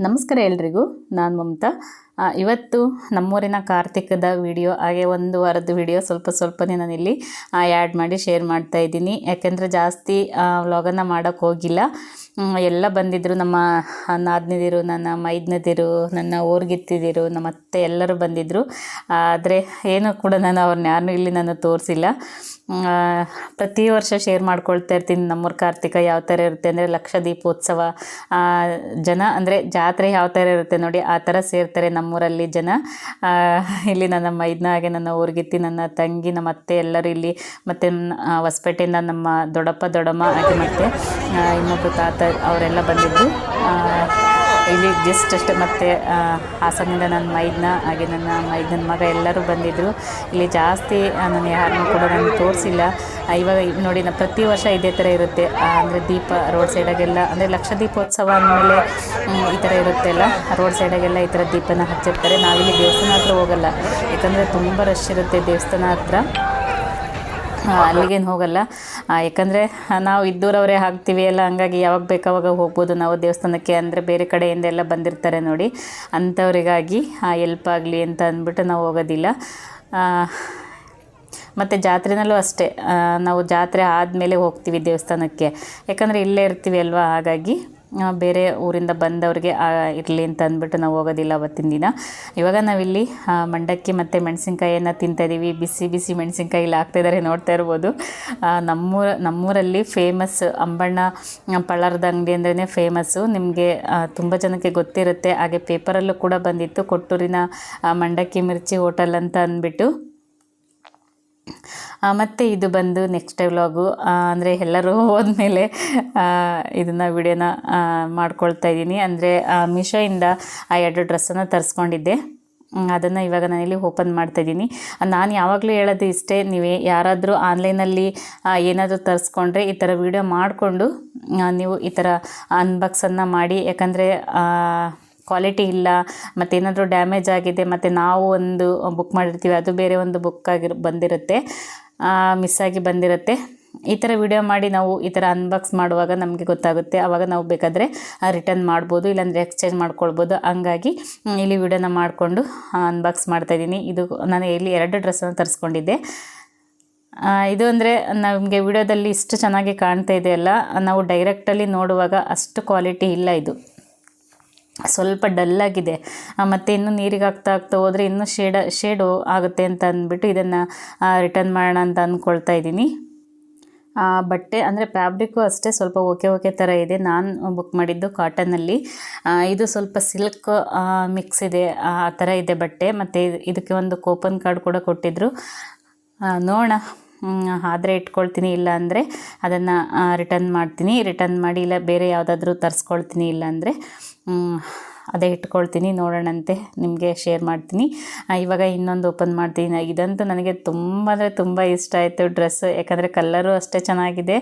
ನಮಸ್ಕಾರ ಎಲ್ರಿಗೂ ನಾನು ಮಮತಾ. ಇವತ್ತು ನಮ್ಮೂರಿನ ಕಾರ್ತಿಕದ ವಿಡಿಯೋ ಹಾಗೆ ಒಂದು ವಾರದ ವಿಡಿಯೋ ಸ್ವಲ್ಪ ಸ್ವಲ್ಪನೇ ನಾನಿಲ್ಲಿ ಆ್ಯಡ್ ಮಾಡಿ ಶೇರ್ ಮಾಡ್ತಾ ಇದ್ದೀನಿ. ಯಾಕೆಂದರೆ ಜಾಸ್ತಿ ವ್ಲಾಗನ್ನು ಮಾಡೋಕ್ಕೆ ಹೋಗಿಲ್ಲ. ಎಲ್ಲ ಬಂದಿದ್ದರು ನಮ್ಮ ನಾದ್ನಿದಿರು ನನ್ನ ಮೈದ್ನದಿರು, ನನ್ನ ಊರ್ಗಿತ್ತಿದಿರು, ನಮ್ಮ ಅತ್ತೆ ಎಲ್ಲರೂ ಬಂದಿದ್ದರು ಆದರೆ ಏನೂ ಕೂಡ ನಾನು ಅವ್ರನ್ನ ಯಾರನ್ನೂ ಇಲ್ಲಿ ನಾನು ತೋರಿಸಿಲ್ಲ. ಪ್ರತಿ ವರ್ಷ ಶೇರ್ ಮಾಡ್ಕೊಳ್ತಾ ಇರ್ತೀನಿ ನಮ್ಮೂರು ಕಾರ್ತಿಕ ಯಾವ ಥರ ಇರುತ್ತೆ ಅಂದರೆ ಲಕ್ಷ ದೀಪೋತ್ಸವ ಜನ ಅಂದರೆ ಜಾತ್ರೆ ಯಾವ ಥರ ಇರುತ್ತೆ ನೋಡಿ, ಆ ಥರ ಸೇರ್ತಾರೆ ನಮ್ಮೂರಲ್ಲಿ ಜನ ಇಲ್ಲಿ ನನ್ನ ಮೈದ್ನ ಹಾಗೆ ನನ್ನ ಊರ್ಗಿತ್ತಿ ನನ್ನ ತಂಗಿ ನಮ್ಮ ಅತ್ತೆ ಎಲ್ಲರೂ ಇಲ್ಲಿ ಮತ್ತು ಹೊಸಪೇಟೆಯಿಂದ ನಮ್ಮ ದೊಡ್ಡಪ್ಪ ದೊಡ್ಡಮ್ಮ ಹಾಗೆ ಮತ್ತು ಇನ್ನೊಬ್ಬರು ತಾತ ಅವರೆಲ್ಲ ಬಂದಿದ್ದು. ಆ, ಇಲ್ಲಿ ಜಸ್ಟ್ ಅಷ್ಟೇ ಮತ್ತು ಹಾಸನಿಂದ ನನ್ನ ಮೈದನ, ಹಾಗೆ ನನ್ನ ಮೈದನ ಮಗ ಎಲ್ಲರೂ ಬಂದಿದ್ದರು ಇಲ್ಲಿ ಜಾಸ್ತಿ ನಾನು ಯಾರನ್ನೂ ಕೂಡ ನಾನು ತೋರಿಸಿಲ್ಲ. ಇವಾಗ ನೋಡಿ ನಾ ಪ್ರತಿ ವರ್ಷ ಇದೇ ಥರ ಇರುತ್ತೆ. ಅಂದರೆ ದೀಪ ರೋಡ್ ಸೈಡಾಗೆಲ್ಲ ಅಂದರೆ ಲಕ್ಷ ದೀಪೋತ್ಸವ ಅಂದಮೇಲೆ ಈ ಥರ ಇರುತ್ತೆ ಅಲ್ಲ. ರೋಡ್ ಸೈಡಾಗೆಲ್ಲ ಈ ಥರ ದೀಪನ ಹಚ್ಚಿರ್ತಾರೆ. ನಾವಿಲ್ಲಿ ದೇವಸ್ಥಾನ ಹತ್ರ ಹೋಗಲ್ಲ. ಯಾಕಂದರೆ ತುಂಬ ರಶ್ ಇರುತ್ತೆ ದೇವಸ್ಥಾನ ಹತ್ರ. ಅಲ್ಲಿಗೇನು ಹೋಗಲ್ಲ. ಯಾಕಂದರೆ ನಾವು ಇದ್ದೂರವರೇ ಹಾಕ್ತೀವಿ ಎಲ್ಲ, ಹಂಗಾಗಿ ಯಾವಾಗ ಬೇಕಾವಾಗ ಹೋಗ್ಬೋದು. ನಾವು ದೇವಸ್ಥಾನಕ್ಕೆ ಅಂದರೆ ಬೇರೆ ಕಡೆಯಿಂದ ಎಲ್ಲ ಬಂದಿರ್ತಾರೆ ನೋಡಿ. ಅಂಥವ್ರಿಗಾಗಿ ಎಲ್ಪ್ ಆಗಲಿ ಅಂತ ಅಂದ್ಬಿಟ್ಟು ನಾವು ಹೋಗೋದಿಲ್ಲ. ಮತ್ತು ಜಾತ್ರೆನಲ್ಲೂ ಅಷ್ಟೇ. ನಾವು ಜಾತ್ರೆ ಆದಮೇಲೆ ಹೋಗ್ತೀವಿ ದೇವಸ್ಥಾನಕ್ಕೆ. ಯಾಕಂದರೆ ಇಲ್ಲೇ ಇರ್ತೀವಿ ಅಲ್ವಾ? ಹಾಗಾಗಿ ಬೇರೆ ಊರಿಂದ ಬಂದವ್ರಿಗೆ ಇರಲಿ ಅಂತ ಅಂದ್ಬಿಟ್ಟು ನಾವು ಹೋಗೋದಿಲ್ಲ ಅವತ್ತಿನ ದಿನ. ಇವಾಗ ನಾವಿಲ್ಲಿ ಮಂಡಕ್ಕಿ ಮತ್ತು ಮೆಣಸಿನ್ಕಾಯಿಯನ್ನು ತಿಂತಾಯಿದ್ದೀವಿ ಬಿಸಿ ಬಿಸಿ ಮೆಣಸಿನ್ಕಾಯಿ ಇಲ್ಲಿ ಹಾಕ್ತಾಯಿದ್ದಾರೆ ನೋಡ್ತಾ ಇರ್ಬೋದು. ನಮ್ಮೂರ, ನಮ್ಮೂರಲ್ಲಿ ಫೇಮಸ್ ಅಂಬಣ್ಣ ಪಳ್ಳಾರದ ಅಂಗಡಿ ಅಂದ್ರೇ ಫೇಮಸ್ಸು ನಿಮಗೆ ತುಂಬ ಜನಕ್ಕೆ ಗೊತ್ತಿರುತ್ತೆ. ಹಾಗೆ ಪೇಪರಲ್ಲೂ ಕೂಡ ಬಂದಿತ್ತು. ಕೊಟ್ಟೂರಿನ ಮಂಡಕ್ಕಿ ಮಿರ್ಚಿ ಹೋಟೆಲ್ ಅಂತ ಅಂದ್ಬಿಟ್ಟು. ಮತ್ತು ಇದು ಬಂದು ನೆಕ್ಸ್ಟ್ ವ್ಲಾಗು ಅಂದರೆ ಎಲ್ಲರೂ ಹೋದ್ಮೇಲೆ ಇದನ್ನು ವಿಡಿಯೋನ ಮಾಡ್ಕೊಳ್ತಾ ಇದ್ದೀನಿ. ಅಂದರೆ ಮೀಶೋಯಿಂದ ಆ ಎರಡು ಡ್ರೆಸ್ಸನ್ನು ತರಿಸ್ಕೊಂಡಿದ್ದೆ. ಅದನ್ನು ಇವಾಗ ನಾನಿಲ್ಲಿ ಓಪನ್ ಮಾಡ್ತಾ ಇದ್ದೀನಿ. ನಾನು ಯಾವಾಗಲೂ ಹೇಳೋದು ಇಷ್ಟೇ, ನೀವೇ ಯಾರಾದರೂ ಆನ್ಲೈನಲ್ಲಿ ಏನಾದರೂ ತರಿಸ್ಕೊಂಡ್ರೆ ಈ ಥರ ವಿಡಿಯೋ ಮಾಡಿಕೊಂಡು ನೀವು ಈ ಥರ ಅನ್ಬಾಕ್ಸನ್ನು ಮಾಡಿ. ಯಾಕಂದರೆ ಕ್ವಾಲಿಟಿ ಇಲ್ಲ, ಮತ್ತು ಏನಾದರೂ ಡ್ಯಾಮೇಜ್ ಆಗಿದೆ, ಮತ್ತು ನಾವು ಒಂದು ಬುಕ್ ಮಾಡಿರ್ತೀವಿ, ಅದು ಬೇರೆ ಒಂದು ಬುಕ್ ಆಗಿರ್, ಬಂದಿರುತ್ತೆ ಮಿಸ್ ಆಗಿ ಬಂದಿರುತ್ತೆ. ಈ ಥರ ವಿಡಿಯೋ ಮಾಡಿ ನಾವು ಈ ಥರ ಅನ್ಬಾಕ್ಸ್ ಮಾಡುವಾಗ ನಮಗೆ ಗೊತ್ತಾಗುತ್ತೆ ಆವಾಗ ನಾವು ಬೇಕಾದರೆ ರಿಟರ್ನ್ ಮಾಡ್ಬೋದು, ಇಲ್ಲಾಂದರೆ ಎಕ್ಸ್ಚೇಂಜ್ ಮಾಡ್ಕೊಳ್ಬೋದು. ಹಂಗಾಗಿ ಇಲ್ಲಿ ವಿಡಿಯೋನ ಮಾಡಿಕೊಂಡು ಅನ್ಬಾಕ್ಸ್ ಮಾಡ್ತಾಯಿದ್ದೀನಿ ಇದು ನಾನು ಇಲ್ಲಿ ಎರಡು ಡ್ರೆಸ್ಸನ್ನು ತರಿಸ್ಕೊಂಡಿದ್ದೆ. ಇದು ಅಂದರೆ ನಮಗೆ ವಿಡಿಯೋದಲ್ಲಿ ಇಷ್ಟು ಚೆನ್ನಾಗಿ ಕಾಣ್ತಾ ಇದೆಯಲ್ಲ, ನಾವು ಡೈರೆಕ್ಟಲ್ಲಿ ನೋಡುವಾಗ ಅಷ್ಟು ಕ್ವಾಲಿಟಿ ಇಲ್ಲ ಇದು. ಸ್ವಲ್ಪ ಡಲ್ಲಾಗಿದೆ ಮತ್ತು ಇನ್ನು ನೀರಿಗೆ ಹಾಕ್ತಾ ಹಾಕ್ತಾ ಹೋದರೆ ಇನ್ನೂ ಶೇಡ, ಶೇಡು ಆಗುತ್ತೆ ಅಂತ ಅಂದ್ಬಿಟ್ಟು ಇದನ್ನು ರಿಟರ್ನ್ ಮಾಡೋಣ ಅಂತ ಅಂದ್ಕೊಳ್ತಾ ಇದ್ದೀನಿ. ಬಟ್ಟೆ ಅಂದರೆ ಫ್ಯಾಬ್ರಿಕ್ಕು ಅಷ್ಟೇ ಸ್ವಲ್ಪ ಓಕೆ ಓಕೆ ಥರ ಇದೆ. ನಾನು ಬುಕ್ ಮಾಡಿದ್ದು ಕಾಟನಲ್ಲಿ ಇದು ಸ್ವಲ್ಪ ಸಿಲ್ಕ್ ಮಿಕ್ಸ್ ಇದೆ. ಆ ಥರ ಇದೆ ಬಟ್ಟೆ. ಮತ್ತು ಇದಕ್ಕೆ ಒಂದು ಕೂಪನ್ ಕಾರ್ಡ್ ಕೂಡ ಕೊಟ್ಟಿದ್ದರು ನೋಡೋಣ. ಆದರೆ ಇಟ್ಕೊಳ್ತೀನಿ ಇಲ್ಲ ಅಂದರೆ ಅದನ್ನು ರಿಟರ್ನ್ ಮಾಡ್ತೀನಿ. ರಿಟರ್ನ್ ಮಾಡಿ ಇಲ್ಲ, ಬೇರೆ ಯಾವುದಾದ್ರೂ ತರಿಸ್ಕೊಳ್ತೀನಿ ಇಲ್ಲ ಅಂದರೆ. ಅದೇ ಇಟ್ಕೊಳ್ತೀನಿ, ನೋಡೋಣಂತೆ, ನಿಮಗೆ ಶೇರ್ ಮಾಡ್ತೀನಿ. ಇವಾಗ ಇನ್ನೊಂದು ಓಪನ್ ಮಾಡ್ತೀನಿ. ಇದಂತೂ ನನಗೆ ತುಂಬ ಅಂದರೆ ತುಂಬ ಇಷ್ಟ ಆಯಿತು ಡ್ರೆಸ್ ಯಾಕಂದರೆ ಕಲ್ಲರು ಅಷ್ಟೇ ಚೆನ್ನಾಗಿದೆ.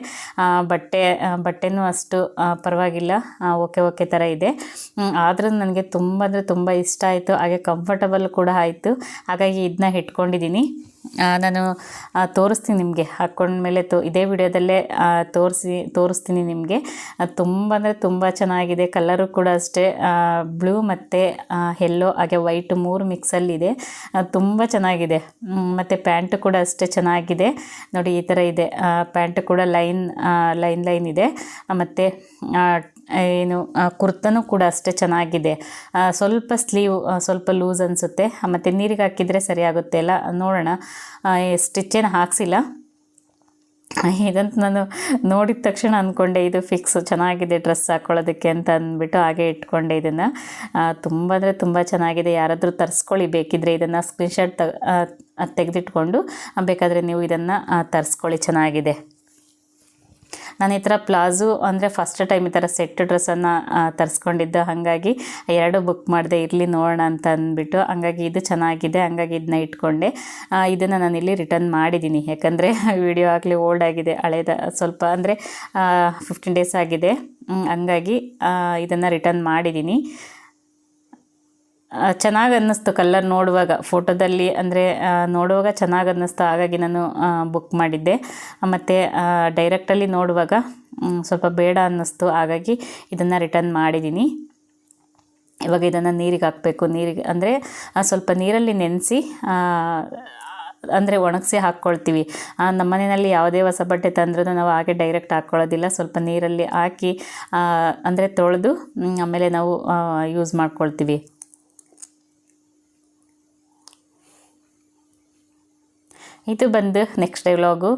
ಬಟ್ಟೆ ಬಟ್ಟೆನೂ ಅಷ್ಟು ಪರವಾಗಿಲ್ಲ. ಓಕೆ ಓಕೆ ಥರ ಇದೆ. ಆದರೂ ನನಗೆ ತುಂಬ ಅಂದರೆ ತುಂಬ ಇಷ್ಟ ಆಯಿತು. ಹಾಗೆ ಕಂಫರ್ಟಬಲ್ ಕೂಡ ಆಯಿತು. ಹಾಗಾಗಿ ಇದನ್ನ ಇಟ್ಕೊಂಡಿದ್ದೀನಿ. ನಾನು ತೋರಿಸ್ತೀನಿ ನಿಮಗೆ. ಹಾಕ್ಕೊಂಡ್ಮೇಲೆ ತೋ, ಇದೇ ವಿಡಿಯೋದಲ್ಲೇ ತೋರಿಸಿ, ತೋರಿಸ್ತೀನಿ ನಿಮಗೆ. ತುಂಬ ಅಂದರೆ ತುಂಬ ಚೆನ್ನಾಗಿದೆ. ಕಲರು ಕೂಡ ಅಷ್ಟೇ. ಬ್ಲೂ ಮತ್ತು ಎಲ್ಲೋ ಹಾಗೆ ವೈಟ್ ಮೂರು ಮಿಕ್ಸಲ್ಲಿದೆ ತುಂಬ ಚೆನ್ನಾಗಿದೆ. ಮತ್ತು ಪ್ಯಾಂಟು ಕೂಡ ಅಷ್ಟೇ ಚೆನ್ನಾಗಿದೆ. ನೋಡಿ, ಈ ಥರ ಇದೆ. ಪ್ಯಾಂಟ್ ಕೂಡ ಲೈನ್ ಲೈನ್ ಲೈನ್ ಇದೆ. ಮತ್ತು ಏನು ಕುರ್ತನೂ ಕೂಡ ಅಷ್ಟೇ ಚೆನ್ನಾಗಿದೆ. ಸ್ವಲ್ಪ ಸ್ಲೀವ್ ಸ್ವಲ್ಪ ಲೂಸ್ ಅನಿಸುತ್ತೆ. ಮತ್ತು ನೀರಿಗೆ ಹಾಕಿದರೆ ಸರಿಯಾಗುತ್ತೆ ಅಲ್ಲ? ನೋಡೋಣ. ಸ್ಟಿಚ್ಚೇನು ಹಾಕ್ಸಿಲ್ಲ. ಇದಂತ ನಾನು ನೋಡಿದ ತಕ್ಷಣ ಅಂದ್ಕೊಂಡೆ ಇದು ಫಿಕ್ಸ್, ಚೆನ್ನಾಗಿದೆ ಡ್ರೆಸ್ ಹಾಕ್ಕೊಳ್ಳೋದಕ್ಕೆ ಅಂತ ಅಂದ್ಬಿಟ್ಟು ಹಾಗೆ ಇಟ್ಕೊಂಡೆ ಇದನ್ನು. ತುಂಬ ಅಂದರೆ ತುಂಬ ಚೆನ್ನಾಗಿದೆ. ಯಾರಾದರೂ ತರಿಸ್ಕೊಳ್ಳಿ, ಬೇಕಿದ್ರೆ ಇದನ್ನು ಸ್ಕ್ರೀನ್ಶಾಟ್ ತೆಗೆದಿಟ್ಕೊಂಡು ಬೇಕಾದರೆ ನೀವು ಇದನ್ನು ತರಿಸ್ಕೊಳ್ಳಿ, ಚೆನ್ನಾಗಿದೆ. ನಾನು ಈ ಥರ ಪ್ಲಾಝು ಅಂದರೆ ಫಸ್ಟ್ ಟೈಮ್ ಈ ಥರ ಸೆಟ್ ಡ್ರೆಸ್ಸನ್ನು ತರಿಸ್ಕೊಂಡಿದ್ದು. ಹಾಗಾಗಿ ಎರಡು ಬುಕ್ ಮಾಡಿದೆ, ಇರಲಿ ನೋಡೋಣ ಅಂತ ಅಂದ್ಬಿಟ್ಟು. ಹಂಗಾಗಿ ಇದು ಚೆನ್ನಾಗಿದೆ, ಹಂಗಾಗಿ ಇದನ್ನ ಇಟ್ಕೊಂಡೆ. ಇದನ್ನು ನಾನಿಲ್ಲಿ ರಿಟರ್ನ್ ಮಾಡಿದ್ದೀನಿ ಯಾಕಂದರೆ ವಿಡಿಯೋ ಆಗಲಿ ಓಲ್ಡ್ ಆಗಿದೆ, ಹಳೇದ, ಸ್ವಲ್ಪ ಅಂದರೆ ಫಿಫ್ಟೀನ್ ಡೇಸ್ ಆಗಿದೆ. ಹಂಗಾಗಿ ಇದನ್ನು ರಿಟರ್ನ್ ಮಾಡಿದ್ದೀನಿ ಚೆನ್ನಾಗಿ ಅನ್ನಿಸ್ತು ಕಲ್ಲರ್ ನೋಡುವಾಗ. ಫೋಟೋದಲ್ಲಿ ಅಂದರೆ ನೋಡುವಾಗ ಚೆನ್ನಾಗಿ ಅನ್ನಿಸ್ತು. ಹಾಗಾಗಿ ನಾನು ಬುಕ್ ಮಾಡಿದ್ದೆ. ಮತ್ತು ಡೈರೆಕ್ಟಲ್ಲಿ ನೋಡುವಾಗ ಸ್ವಲ್ಪ ಬೇಡ ಅನ್ನಿಸ್ತು. ಹಾಗಾಗಿ ಇದನ್ನು ರಿಟರ್ನ್ ಮಾಡಿದ್ದೀನಿ ಇವಾಗ ಇದನ್ನು ನೀರಿಗೆ ಹಾಕಬೇಕು. ನೀರಿಗೆ, ಅಂದರೆ ಸ್ವಲ್ಪ ನೀರಲ್ಲಿ ನೆನೆಸಿ ಅಂದರೆ ಒಣಗಿಸಿ ಹಾಕ್ಕೊಳ್ತೀವಿ. ನಮ್ಮ ಮನೆಯಲ್ಲಿ ಯಾವುದೇ ಹೊಸ ಬಟ್ಟೆ ತಂದ್ರೂ ನಾವು ಹಾಗೆ ಡೈರೆಕ್ಟ್ ಹಾಕ್ಕೊಳ್ಳೋದಿಲ್ಲ. ಸ್ವಲ್ಪ ನೀರಲ್ಲಿ ಹಾಕಿ ಅಂದರೆ ತೊಳೆದು ಆಮೇಲೆ ನಾವು ಯೂಸ್ ಮಾಡ್ಕೊಳ್ತೀವಿ. ಇದು ಬಂದು ನೆಕ್ಸ್ಟ್ ಡೇ ವ್ಲಾಗು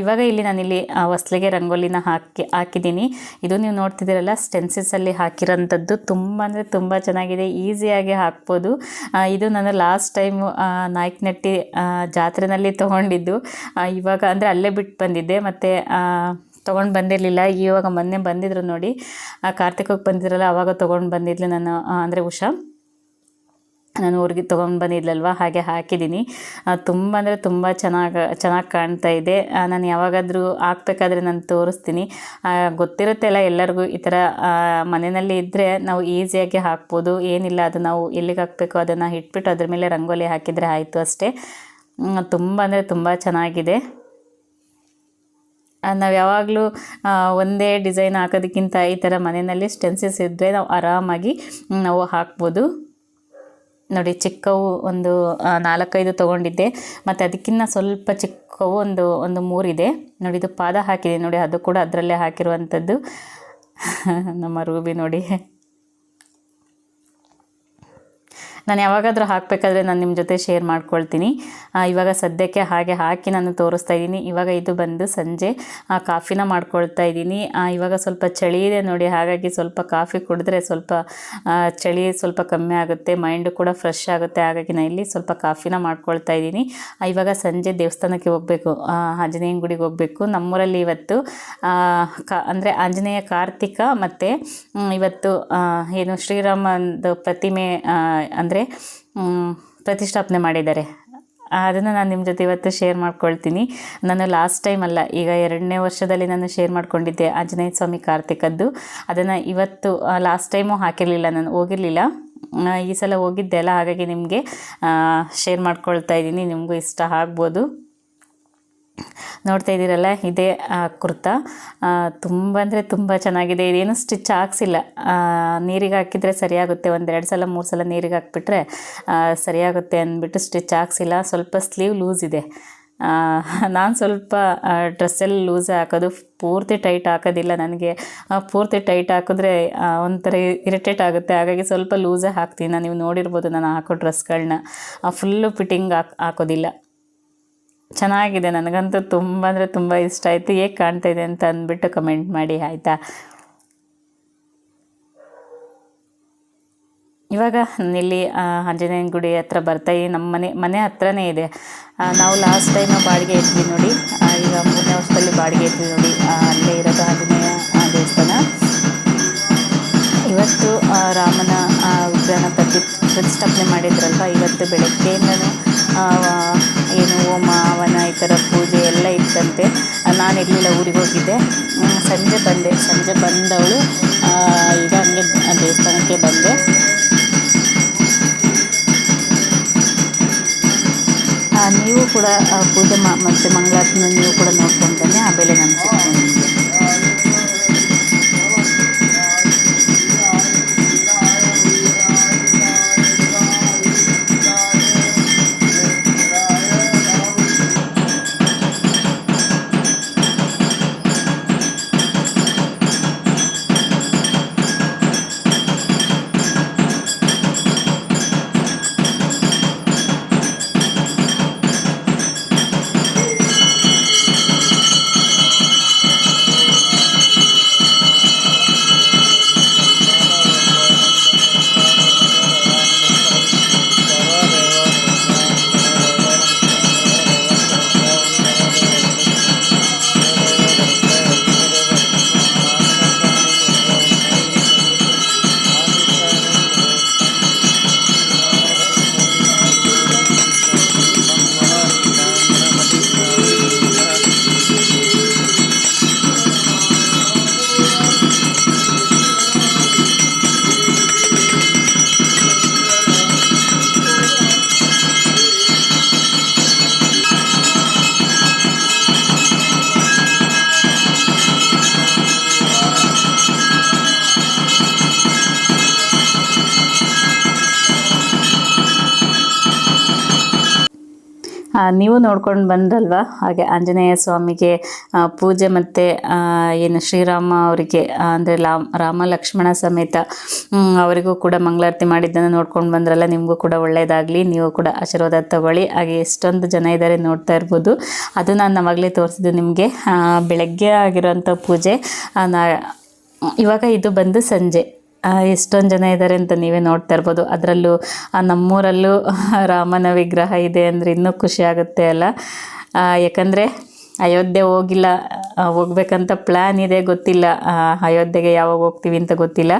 ಇವಾಗ ಇಲ್ಲಿ ನಾನಿಲ್ಲಿ ಹೊಸ್ಲಿಗೆ ರಂಗೋಲಿನ ಹಾಕಿ, ಹಾಕಿದ್ದೀನಿ. ಇದು ನೀವು ನೋಡ್ತಿದ್ದೀರಲ್ಲ ಸ್ಟೆನ್ಸಿಸಲ್ಲಿ ಹಾಕಿರೋಂಥದ್ದು ತುಂಬ ಅಂದರೆ ತುಂಬ ಚೆನ್ನಾಗಿದೆ ಈಸಿಯಾಗಿ ಹಾಕ್ಬೋದು. ಇದು ನಾನು ಲಾಸ್ಟ್ ಟೈಮು ನಾಯಕನಟ್ಟಿ ಜಾತ್ರೆನಲ್ಲಿ ತೊಗೊಂಡಿದ್ದು. ಇವಾಗ ಅಂದರೆ ಅಲ್ಲೇ ಬಿಟ್ಟು ಬಂದಿದ್ದೆ, ಮತ್ತು ತೊಗೊಂಡು ಬಂದಿರಲಿಲ್ಲ. ಇವಾಗ ಮೊನ್ನೆ ಬಂದಿದ್ರು ನೋಡಿ. ಕಾರ್ತಿಕಕ್ಕೆ ಬಂದಿದ್ರಲ್ಲ ಆವಾಗ ತೊಗೊಂಡು ಬಂದಿದ್ಲು ನಾನು ಅಂದರೆ ಉಷಾ. ನಾನು ಊರಿಗೆ ತೊಗೊಂಡು ಬಂದಿದ್ಲಲ್ವ? ಹಾಗೆ ಹಾಕಿದ್ದೀನಿ ತುಂಬ ಅಂದರೆ ತುಂಬ ಚೆನ್ನಾಗಿ ಚೆನ್ನಾಗಿ ಕಾಣ್ತಾ ಇದೆ. ನಾನು ಯಾವಾಗಾದರೂ ಹಾಕ್ಬೇಕಾದ್ರೆ ನಾನು ತೋರಿಸ್ತೀನಿ. ಗೊತ್ತಿರುತ್ತೆ ಅಲ್ಲ ಎಲ್ಲರಿಗೂ ಈ ಥರ ಮನೆಯಲ್ಲಿ ಇದ್ದರೆ ನಾವು ಈಸಿಯಾಗಿ ಹಾಕ್ಬೋದು. ಏನಿಲ್ಲ, ಅದು ನಾವು ಎಲ್ಲಿಗೆ ಹಾಕಬೇಕು ಅದನ್ನು ಇಟ್ಬಿಟ್ಟು ಅದ್ರ ಮೇಲೆ ರಂಗೋಲಿ ಹಾಕಿದರೆ ಆಯಿತು ಅಷ್ಟೇ. ತುಂಬ ಅಂದರೆ ತುಂಬ ಚೆನ್ನಾಗಿದೆ. ನಾವು ಯಾವಾಗಲೂ ಒಂದೇ ಡಿಸೈನ್ ಹಾಕೋದಕ್ಕಿಂತ ಈ ಥರ ಮನೆಯಲ್ಲಿ ಸ್ಟೆನ್ಸಿಸ್ ಇದ್ದರೆ ನಾವು ಆರಾಮಾಗಿ ನಾವು ಹಾಕ್ಬೋದು. ನೋಡಿ ಚಿಕ್ಕವು ಒಂದು ನಾಲ್ಕೈದು ತೊಗೊಂಡಿದ್ದೆ. ಮತ್ತು ಅದಕ್ಕಿಂತ ಸ್ವಲ್ಪ ಚಿಕ್ಕವು ಒಂದು ಒಂದು ಮೂರಿದೆ. ನೋಡಿ ಇದು ಪಾದ ಹಾಕಿದೆ. ನೋಡಿ ಅದು ಕೂಡ ಅದರಲ್ಲೇ ಹಾಕಿರುವಂಥದ್ದು. ನಮ್ಮ ರೂಬಿ ನೋಡಿ. ನಾನು ಯಾವಾಗಾದರೂ ಹಾಕಬೇಕಾದ್ರೆ ನಾನು ನಿಮ್ಮ ಜೊತೆ ಶೇರ್ ಮಾಡ್ಕೊಳ್ತೀನಿ. ಇವಾಗ ಸದ್ಯಕ್ಕೆ ಹಾಗೆ ಹಾಕಿ ನಾನು ತೋರಿಸ್ತಾ ಇದ್ದೀನಿ. ಇವಾಗ ಇದು ಬಂದು ಸಂಜೆ ಕಾಫಿನ ಮಾಡ್ಕೊಳ್ತಾ ಇದ್ದೀನಿ. ಇವಾಗ ಸ್ವಲ್ಪ ಚಳಿ ಇದೆ ನೋಡಿ, ಹಾಗಾಗಿ ಸ್ವಲ್ಪ ಕಾಫಿ ಕುಡಿದ್ರೆ ಸ್ವಲ್ಪ ಚಳಿ ಸ್ವಲ್ಪ ಕಮ್ಮಿ ಆಗುತ್ತೆ ಮೈಂಡು ಕೂಡ ಫ್ರೆಶ್ ಆಗುತ್ತೆ. ಹಾಗಾಗಿ ನಾನು ಇಲ್ಲಿ ಸ್ವಲ್ಪ ಕಾಫಿನ ಮಾಡ್ಕೊಳ್ತಾ ಇದ್ದೀನಿ. ಇವಾಗ ಸಂಜೆ ದೇವಸ್ಥಾನಕ್ಕೆ ಹೋಗಬೇಕು. ಆಂಜನೇಯನ ಗುಡಿಗೆ ಹೋಗಬೇಕು. ನಮ್ಮೂರಲ್ಲಿ ಇವತ್ತು ಕಾ, ಅಂದರೆ ಆಂಜನೇಯ ಕಾರ್ತಿಕ ಮತ್ತು ಇವತ್ತು ಏನು ಶ್ರೀರಾಮಂದು ಪ್ರತಿಮೆ ಅಂದರೆ ಅಂದರೆ ಪ್ರತಿಷ್ಠಾಪನೆ ಮಾಡಿದ್ದಾರೆ. ಅದನ್ನು ನಾನು ನಿಮ್ಮ ಜೊತೆ ಇವತ್ತು ಶೇರ್ ಮಾಡ್ಕೊಳ್ತೀನಿ. ನಾನು ಲಾಸ್ಟ್ ಟೈಮ್ ಅಲ್ಲ, ಈಗ ಎರಡನೇ ವರ್ಷದಲ್ಲಿ ನಾನು ಶೇರ್ ಮಾಡ್ಕೊಂಡಿದ್ದೆ ಆಂಜನೇಯ ಸ್ವಾಮಿ ಕಾರ್ತಿಕದ್ದು. ಅದನ್ನು ಇವತ್ತು ಲಾಸ್ಟ್ ಟೈಮು ಹಾಕಿರಲಿಲ್ಲ ನಾನು, ಹೋಗಿರಲಿಲ್ಲ. ಈ ಸಲ ಹೋಗಿದ್ದೆ ಅಲ್ಲ, ಹಾಗಾಗಿ ನಿಮಗೆ ಶೇರ್ ಮಾಡ್ಕೊಳ್ತಾ ಇದ್ದೀನಿ ನಿಮಗೂ ಇಷ್ಟ ಆಗ್ಬೋದು. ನೋಡ್ತಾ ಇದ್ದೀರಲ್ಲ, ಇದೇ ಕುರ್ತಾ. ತುಂಬ ಅಂದರೆ ತುಂಬ ಚೆನ್ನಾಗಿದೆ. ಇದೇನು ಸ್ಟಿಚ್ ಹಾಕ್ಸಿಲ್ಲ. ನೀರಿಗೆ ಹಾಕಿದರೆ ಸರಿಯಾಗುತ್ತೆ. ಒಂದೆರಡು ಸಲ, ಮೂರು ಸಲ ನೀರಿಗೆ ಹಾಕ್ಬಿಟ್ರೆ ಸರಿಯಾಗುತ್ತೆ ಅಂದ್ಬಿಟ್ಟು ಸ್ಟಿಚ್ ಹಾಕ್ಸಿಲ್ಲ. ಸ್ವಲ್ಪ ಸ್ಲೀವ್ ಲೂಸ್ ಇದೆ. ನಾನು ಸ್ವಲ್ಪ ಡ್ರೆಸ್ಸಲ್ಲಿ ಲೂಸ್ ಹಾಕೋದು. ಪೂರ್ತಿ ಟೈಟ್ ಹಾಕೋದಿಲ್ಲ ನನಗೆ. ಪೂರ್ತಿ ಟೈಟ್ ಹಾಕಿದ್ರೆ ಒಂಥರ ಇರಿಟೇಟ್ ಆಗುತ್ತೆ. ಹಾಗಾಗಿ ಸ್ವಲ್ಪ ಲೂಸೇ ಹಾಕ್ತೀನಿ. ನೀವು ನೋಡಿರ್ಬೋದು, ನಾನು ಹಾಕೋ ಡ್ರೆಸ್ಗಳನ್ನ ಫುಲ್ಲು ಫಿಟ್ಟಿಂಗ್ ಹಾಕ್, ಹಾಕೋದಿಲ್ಲ. ಚೆನ್ನಾಗಿದೆ. ನನಗಂತೂ ತುಂಬ ಅಂದರೆ ತುಂಬ ಇಷ್ಟ ಆಯಿತು. ಹೇಗೆ ಕಾಣ್ತಾ ಇದೆ ಅಂತ ಅಂದ್ಬಿಟ್ಟು ಕಮೆಂಟ್ ಮಾಡಿ, ಆಯಿತಾ? ಇವಾಗ ಇಲ್ಲಿ ಆಂಜನೇಯನ ಗುಡಿ ಹತ್ರ ಬರ್ತಾ ನಮ್ಮ ಮನೆ ಮನೆ ಹತ್ರನೇ ಇದೆ. ನಾವು ಲಾಸ್ಟ್ ಟೈಮ್ ಬಾಡಿಗೆ ಇದ್ವಿ ನೋಡಿ. ಈಗ ಮೂರನೇ ವರ್ಷದಲ್ಲಿ ಬಾಡಿಗೆ ಇದ್ವಿ ನೋಡಿ. ಅಲ್ಲೇ ಇರೋದು ಆಂಜನೇಯ ದೇವಸ್ಥಾನ. ಇವತ್ತು ರಾಮನ ವಿಗ್ರಹನ ಪ್ರತಿ ಪ್ರತಿಷ್ಠಾಪನೆ ಮಾಡಿದ್ರಲ್ವ? ಇವತ್ತು ಬೆಳಗ್ಗೆಯಿಂದನೂ ಏನು ಹೋಮ ಹವನ ಈ ಥರ ಪೂಜೆ ಎಲ್ಲ ಇತ್ತಂತೆ. ನಾನು ಇರಲಿಲ್ಲ, ಊರಿಗೆ ಹೋಗಿದ್ದೆ. ಸಂಜೆ ಬಂದೆ, ಸಂಜೆ ಬಂದವಳು ಈಗ ಹಂಗೆ ದೇವಸ್ಥಾನಕ್ಕೆ ಬಂದೆ. ನೀವು ಕೂಡ ಪೂಜೆ ಮತ್ತು ಮಂಗಳಾರತಿನ ನೀವು ಕೂಡ ನೋಡ್ಕೊಂಡು ಬನ್ನಿ ಆಮೇಲೆ ನಮ್ಮ ಸಿಗ್ತೀನಿ ನೀವು ನೋಡ್ಕೊಂಡು ಬಂದಲ್ವಾ ಹಾಗೆ ಆಂಜನೇಯ ಸ್ವಾಮಿಗೆ ಪೂಜೆ ಮತ್ತು ಏನು ಶ್ರೀರಾಮ ಅವರಿಗೆ ಅಂದರೆ ರಾಮ ಲಕ್ಷ್ಮಣ ಸಮೇತ ಅವರಿಗೂ ಕೂಡ ಮಂಗಳಾರತಿ ಮಾಡಿದ್ದನ್ನು ನೋಡ್ಕೊಂಡು ಬಂದ್ರಲ್ಲ, ನಿಮಗೂ ಕೂಡ ಒಳ್ಳೆಯದಾಗಲಿ ನೀವು ಕೂಡ ಆಶೀರ್ವಾದ ತಗೊಳ್ಳಿ. ಹಾಗೆ ಎಷ್ಟೊಂದು ಜನ ಇದ್ದಾರೆ ನೋಡ್ತಾ ಇರ್ಬೋದು. ಅದು ನಾನು ಅವಾಗಲೇ ತೋರಿಸಿದ್ದು ನಿಮಗೆ. ಬೆಳಗ್ಗೆ ಆಗಿರೋಂಥ ಪೂಜೆ. ನಾ, ಇವಾಗ ಇದು ಬಂದು ಸಂಜೆ. ಎಷ್ಟೊಂದು ಜನ ಇದ್ದಾರೆ ಅಂತ ನೀವೇ ನೋಡ್ತಾ ಇರ್ಬೋದು. ಅದರಲ್ಲೂ ನಮ್ಮೂರಲ್ಲೂ ರಾಮನ ವಿಗ್ರಹ ಇದೆ ಅಂದರೆ ಇನ್ನೂ ಖುಷಿ ಆಗುತ್ತೆ ಅಲ್ಲ. ಯಾಕಂದರೆ ಅಯೋಧ್ಯೆ ಹೋಗಿಲ್ಲ ಹೋಗ್ಬೇಕಂತ ಪ್ಲ್ಯಾನ್ ಇದೆ, ಗೊತ್ತಿಲ್ಲ. ಅಯೋಧ್ಯೆಗೆ ಯಾವಾಗ ಹೋಗ್ತೀವಿ ಅಂತ ಗೊತ್ತಿಲ್ಲ.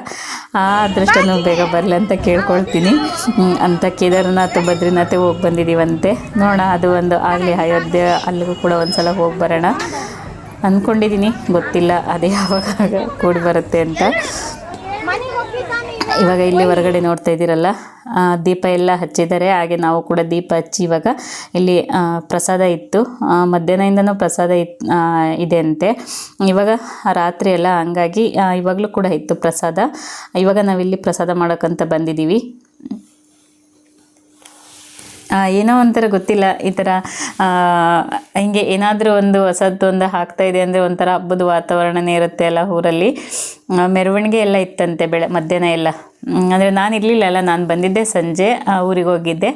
ಆ ಅದೃಷ್ಟನೂ ಬೇಗ ಬರಲಿ ಅಂತ ಕೇಳ್ಕೊಳ್ತೀನಿ. ಅಂತ ಕೇದಾರನಾಥ, ಬದ್ರಿನಾಥ ಹೋಗಿ ಬಂದಿದ್ದೀವಂತೆ ನೋಡೋಣ, ಅದು ಒಂದು ಆಗಲಿ, ಅಯೋಧ್ಯೆ ಅಲ್ಲಿಗೂ ಕೂಡ ಒಂದು ಸಲ ಹೋಗಿ ಬರೋಣ. ಅಂದ್ಕೊಂಡಿದ್ದೀನಿ ಗೊತ್ತಿಲ್ಲ, ಅದು ಯಾವಾಗ ಕೂಡಿ ಬರುತ್ತೆ ಅಂತ. ಇವಾಗ ಇಲ್ಲಿ ಹೊರಗಡೆ ನೋಡ್ತಾ ಇದ್ದೀರಲ್ಲ ದೀಪ ಎಲ್ಲ ಹಚ್ಚಿದ್ದಾರೆ. ಹಾಗೆ ನಾವು ಕೂಡ ದೀಪ ಹಚ್ಚಿ ಇವಾಗ ಇಲ್ಲಿ ಪ್ರಸಾದ ಇತ್ತು. ಮಧ್ಯಾಹ್ನದಿಂದನೂ ಪ್ರಸಾದ ಇದೆ ಅಂತೆ ಇವಾಗ ರಾತ್ರಿ ಎಲ್ಲ ಹಂಗಾಗಿ ಇವಾಗಲೂ ಕೂಡ ಇತ್ತು ಪ್ರಸಾದ. ಇವಾಗ ನಾವಿಲ್ಲಿ ಪ್ರಸಾದ ಮಾಡೋಕ್ಕಂತ ಬಂದಿದ್ದೀವಿ. ಏನೋ ಒಂಥರ ಗೊತ್ತಿಲ್ಲ. ಈ ಥರ ಹಿಂಗೆ ಏನಾದರೂ ಒಂದು ಹೊಸದ್ದು ಆಗ್ತಾ ಇದೆ ಅಂದರೆ ಒಂಥರ ಹಬ್ಬದ ವಾತಾವರಣನೇ ಇರುತ್ತೆ ಅಲ್ಲ ಊರಲ್ಲಿ. ಮೆರವಣಿಗೆ ಎಲ್ಲ ಇತ್ತಂತೆ ಬೆಳೆ ಮಧ್ಯಾಹ್ನ ಎಲ್ಲ. ಅಂದರೆ ನಾನು ಇರಲಿಲ್ಲ ಅಲ್ಲ, ನಾನು ಬಂದಿದ್ದೆ ಸಂಜೆ ಊರಿಗೆ ಹೋಗಿದ್ದೆ.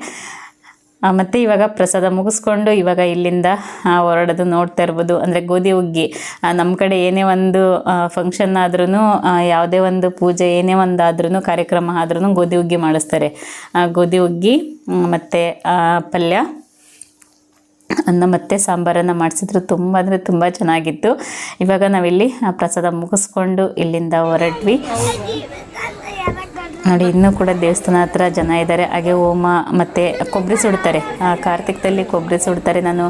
ಮತ್ತೆ ಇವಾಗ ಪ್ರಸಾದ ಮುಗಿಸ್ಕೊಂಡು ಇವಾಗ ಇಲ್ಲಿಂದ ಹೊರಡೋದು ನೋಡ್ತಾ ಇರ್ಬೋದು. ಅಂದರೆ ಗೋಧಿ ಹುಗ್ಗಿ ನಮ್ಮ ಕಡೆ ಏನೇ ಒಂದು ಫಂಕ್ಷನ್ ಆದ್ರೂ ಯಾವುದೇ ಒಂದು ಪೂಜೆ ಏನೇ ಒಂದು ಆದ್ರೂ ಕಾರ್ಯಕ್ರಮ ಆದ್ರೂ ಗೋಧಿ ಹುಗ್ಗಿ ಮಾಡಿಸ್ತಾರೆ. ಗೋಧಿ ಹುಗ್ಗಿ ಮತ್ತು ಪಲ್ಯ, ಅನ್ನ ಮತ್ತು ಸಾಂಬಾರನ್ನು ಮಾಡಿಸಿದ್ರು. ತುಂಬ ಅಂದರೆ ತುಂಬ ಚೆನ್ನಾಗಿತ್ತು. ಇವಾಗ ನಾವಿಲ್ಲಿ ಪ್ರಸಾದ ಮುಗಿಸ್ಕೊಂಡು ಇಲ್ಲಿಂದ ಹೊರಟ್ವಿ. ನೋಡಿ, ಇನ್ನೂ ಕೂಡ ದೇವಸ್ಥಾನ ಹತ್ರ ಜನ ಇದ್ದಾರೆ ಹಾಗೆ ಹೋಮ ಮತ್ತು ಕೊಬ್ಬರಿ ಸುಡ್ತಾರೆ. ಕಾರ್ತಿಕದಲ್ಲಿ ಕೊಬ್ಬರಿ ಸುಡ್ತಾರೆ. ನಾನು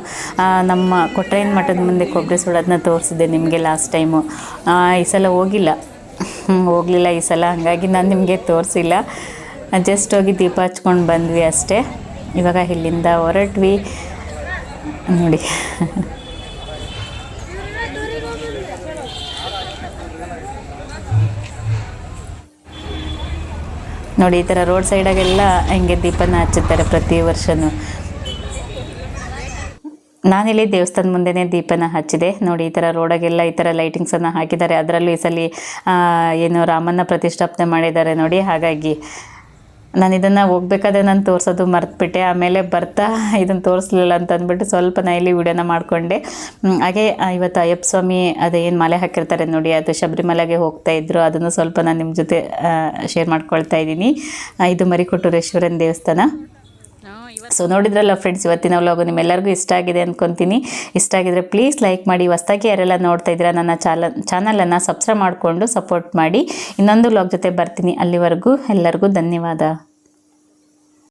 ನಮ್ಮ ಕೊಟ್ರೇನ್ ಮಠದ ಮುಂದೆ ಕೊಬ್ಬರಿ ಸುಡೋದನ್ನ ತೋರಿಸಿದ್ದೆ ನಿಮಗೆ ಲಾಸ್ಟ್ ಟೈಮು ಈ ಸಲ ಹೋಗಿಲ್ಲ. ಹೋಗಲಿಲ್ಲ ಈ ಸಲ. ಹಾಗಾಗಿ ನಾನು ನಿಮಗೆ ತೋರಿಸಿಲ್ಲ. ಜಸ್ಟ್ ಹೋಗಿ ದೀಪ ಹಚ್ಕೊಂಡು ಬಂದ್ವಿ ಅಷ್ಟೇ. ಇವಾಗ ಇಲ್ಲಿಂದ ಹೊರಟ್ವಿ. ನೋಡಿ. ನೋಡಿ, ಈ ಥರ ರೋಡ್ ಸೈಡಾಗೆಲ್ಲ ಹಿಂಗೆ ದೀಪನ ಹಚ್ಚುತ್ತಾರೆ ಪ್ರತಿ ವರ್ಷವೂ ನಾನಿಲ್ಲಿ ದೇವಸ್ಥಾನ ಮುಂದೆನೇ ದೀಪನ ಹಚ್ಚಿದೆ. ನೋಡಿ, ಈ ಥರ ರೋಡಾಗೆಲ್ಲ ಈ ಥರ ಲೈಟಿಂಗ್ಸನ್ನು ಹಾಕಿದ್ದಾರೆ. ಅದರಲ್ಲೂ ಈ ಸಲ ಏನು ರಾಮನ ಪ್ರತಿಷ್ಠಾಪನೆ ಮಾಡಿದ್ದಾರೆ ನೋಡಿ. ಹಾಗಾಗಿ ನಾನು ಇದನ್ನು ಹೋಗ್ಬೇಕಾದ್ರೆ ನಾನು ತೋರಿಸೋದು ಮರ್ತುಬಿಟ್ಟೆ, ಆಮೇಲೆ ಬರ್ತಾ ಇದನ್ನು ತೋರಿಸ್ಲಿಲ್ಲ ಅಂತ ಅಂದ್ಬಿಟ್ಟು ಸ್ವಲ್ಪ ನಾ ಇಲ್ಲಿ ವಿಡಿಯೋನ ಮಾಡಿಕೊಂಡೆ. ಹಾಗೆ ಇವತ್ತು ಅಯ್ಯಪ್ಪ ಸ್ವಾಮಿ ಅದೇನು ಮಾಲೆ ಹಾಕಿರ್ತಾರೆ ನೋಡಿ, ಅದು ಶಬರಿಮಲೆಗೆ ಹೋಗ್ತಾ ಇದ್ರು, ಅದನ್ನು ಸ್ವಲ್ಪ ನಾನು ನಿಮ್ಮ ಜೊತೆ ಶೇರ್ ಮಾಡ್ಕೊಳ್ತಾ ಇದ್ದೀನಿ. ಇದು ಮರಿಕೊಟ್ಟೂರೇಶ್ವರನ ದೇವಸ್ಥಾನ. ಸೊ ನೋಡಿದ್ರಲ್ಲ ಫ್ರೆಂಡ್ಸ್ ಇವತ್ತಿನ ವ್ಲಾಗು ನಿಮ್ಮೆಲ್ಲರಿಗೂ ಇಷ್ಟ ಆಗಿದೆ ಅಂದ್ಕೊತೀನಿ ಇಷ್ಟ ಆಗಿದ್ರೆ ಪ್ಲೀಸ್ ಲೈಕ್ ಮಾಡಿ, ಹೊಸ್ದಾಗಿ ಯಾರೆಲ್ಲ ನೋಡ್ತಾ ಇದ್ದೀರಾ, ನನ್ನ ಚಾಲ ಚಾನಲನ್ನು ಸಬ್ಸ್ಕ್ರೈಬ್ ಮಾಡಿಕೊಂಡು ಸಪೋರ್ಟ್ ಮಾಡಿ. ಇನ್ನೊಂದು ವ್ಲಾಗ್ ಜೊತೆ ಬರ್ತೀನಿ ಅಲ್ಲಿವರೆಗೂ. ಎಲ್ಲರಿಗೂ ಧನ್ಯವಾದ.